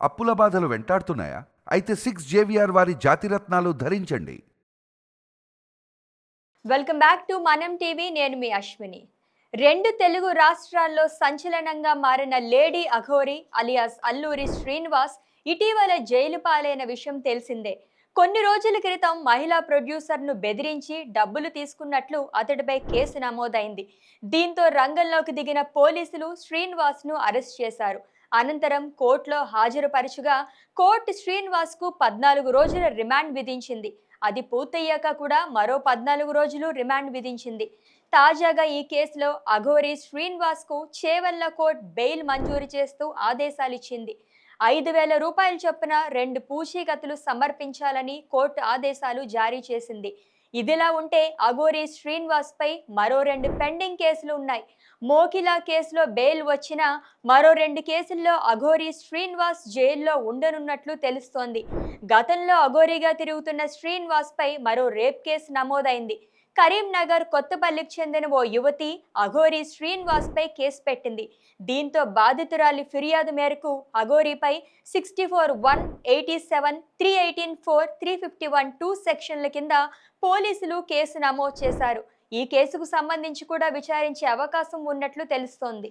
అప్పుల బాధలు వెంటాడుతున్నాయా? అయితే సిక్స్ జేవిఆర్ వారి జాతిరత్నాలు ధరించండి. Welcome back to Manam TV నేను మీ అశ్విని. రెండు తెలుగు రాష్ట్రాల్లో సంచలనంగా మారిన లేడీ అఘోరి అలియాస్ అల్లూరి శ్రీనివాస్ ఇటీవల జైలు పాలైన విషయం తెలిసిందే. కొన్ని రోజుల క్రితం మహిళా ప్రొడ్యూసర్ను బెదిరించి డబ్బులు తీసుకున్నట్లు అతడిపై కేసు నమోదైంది. దీంతో రంగంలోకి దిగిన పోలీసులు శ్రీనివాస్ను అరెస్ట్ చేశారు. అనంతరం కోర్టులో హాజరుపరచగా కోర్టు శ్రీనివాస్కు పద్నాలుగు రోజుల రిమాండ్ విధించింది. అది పూర్తయ్యాక కూడా మరో పద్నాలుగు రోజులు రిమాండ్ విధించింది. తాజాగా ఈ కేసులో అఘోరి శ్రీనివాస్కు చేవల్ల కోర్టు బెయిల్ మంజూరు చేస్తూ ఆదేశాలిచ్చింది. ఐదు వేల రూపాయల చొప్పున రెండు పూచీకత్తులు సమర్పించాలని కోర్టు ఆదేశాలు జారీ చేసింది. ఇదిలా ఉంటే అఘోరి శ్రీనివాస్పై మరో రెండు పెండింగ్ కేసులు ఉన్నాయి. మోకిలా కేసులో బెయిల్ వచ్చిన మరో రెండు కేసుల్లో అఘోరి శ్రీనివాస్ జైల్లో ఉండనున్నట్లు తెలుస్తోంది. గతంలో అఘోరిగా తిరుగుతున్న శ్రీనివాస్పై మరో రేప్ కేసు నమోదైంది. కరీంనగర్ కొత్తపల్లికి చెందిన ఓ యువతి అఘోరి శ్రీనివాస్పై కేసు పెట్టింది. దీంతో బాధితురాలి ఫిర్యాదు మేరకు అఘోరీపై sixty four one eighty seven three eighteen four three fifty one two సెక్షన్ల కింద పోలీసులు కేసు నమోదు చేశారు. ఈ కేసుకు సంబంధించి కూడా విచారించే అవకాశం ఉన్నట్లు తెలుస్తోంది.